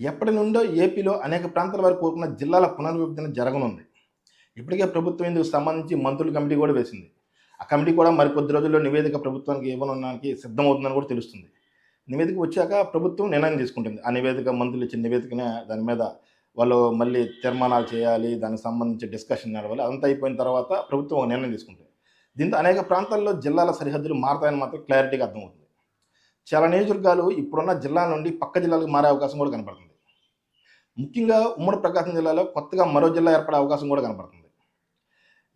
ఎప్పటి నుండో ఏపీలో అనేక ప్రాంతాల వరకు కోరుకున్న జిల్లాల పునర్విభజన జరగనుంది. ఇప్పటికే ప్రభుత్వం ఇందుకు సంబంధించి మంత్రుల కమిటీ కూడా వేసింది. ఆ కమిటీ కూడా మరికొద్ది రోజుల్లో నివేదిక ప్రభుత్వానికి ఇవ్వనున్నానికి సిద్ధమవుతుందని కూడా తెలుస్తుంది. నివేదిక వచ్చాక ప్రభుత్వం నిర్ణయం తీసుకుంటుంది. ఆ నివేదిక మంత్రులు ఇచ్చిన నివేదికనే దాని మీద వాళ్ళు మళ్ళీ తీర్మానాలు చేయాలి దానికి సంబంధించి డిస్కషన్ నడవాలి అదంతా అయిపోయిన తర్వాత ప్రభుత్వం ఒక నిర్ణయం తీసుకుంటుంది. దీంతో అనేక ప్రాంతాల్లో జిల్లాల సరిహద్దులు మారతాయని మాత్రం క్లారిటీగా అర్థమవుతుంది. చాలా నియోజకవర్గాలు ఇప్పుడున్న జిల్లా నుండి పక్క జిల్లాలకు మారే అవకాశం కూడా కనపడుతుంది. ముఖ్యంగా ఉమ్మడి ప్రకాశం జిల్లాలో కొత్తగా మరో జిల్లా ఏర్పడే అవకాశం కూడా కనపడుతుంది.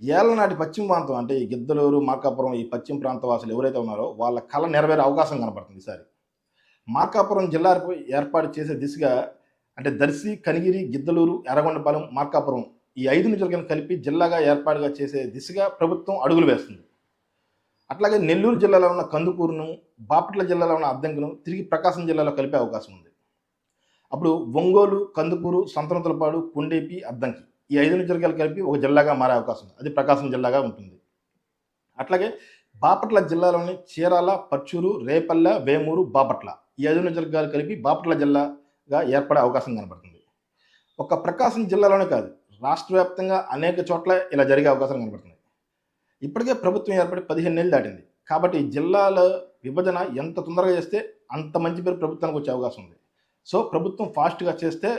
ఏళ్ళ నాటి పశ్చిమ ప్రాంతం అంటే ఈ గిద్దలూరు మార్కాపురం ఈ పశ్చిమ ప్రాంత వాసులు ఎవరైతే ఉన్నారో వాళ్ళ కళ నెరవేరే అవకాశం కనపడుతుంది ఈసారి. మార్కాపురం జిల్లా ఏర్పాటు చేసే దిశగా అంటే దర్శి కనిగిరి గిద్దలూరు ఎర్రగొండపాలెం మార్కాపురం ఈ ఐదు నియోజకవర్గాలను కలిపి జిల్లాగా ఏర్పాటుగా చేసే దిశగా ప్రభుత్వం అడుగులు వేస్తుంది. అట్లాగే నెల్లూరు జిల్లాలో ఉన్న కందుకూరును బాపట్ల జిల్లాలో ఉన్న అద్దంకును తిరిగి ప్రకాశం జిల్లాలో కలిపే అవకాశం ఉంది. అప్పుడు ఒంగోలు కందుకూరు సంతనతులపాడు కొండేపి అద్దంకి ఈ ఐదు నియోజకవర్గాలు కలిపి ఒక జిల్లాగా మారే అవకాశం ఉంది. అది ప్రకాశం జిల్లాగా ఉంటుంది. అట్లాగే బాపట్ల జిల్లాలోని చీరాల పర్చూరు రేపల్లె వేమూరు బాపట్ల ఈ ఐదు నియోజకవర్గాలు కలిపి బాపట్ల జిల్లాగా ఏర్పడే అవకాశం కనబడుతుంది. ఒక ప్రకాశం జిల్లాలోనే కాదు రాష్ట్ర వ్యాప్తంగా అనేక చోట్ల ఇలా జరిగే అవకాశం కనబడుతుంది. ఇప్పటికే ప్రభుత్వం ఏర్పడి పదిహేను నెలలు దాటింది. కాబట్టి జిల్లాల విభజన ఎంత తొందరగా చేస్తే అంత మంచి పేరు ప్రభుత్వానికి వచ్చే అవకాశం ఉంది. సో ప్రభుత్వం ఫాస్ట్గా చేస్తే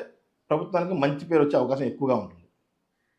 ప్రభుత్వానికి మంచి పేరు వచ్చే అవకాశం ఎక్కువగా ఉంటుంది.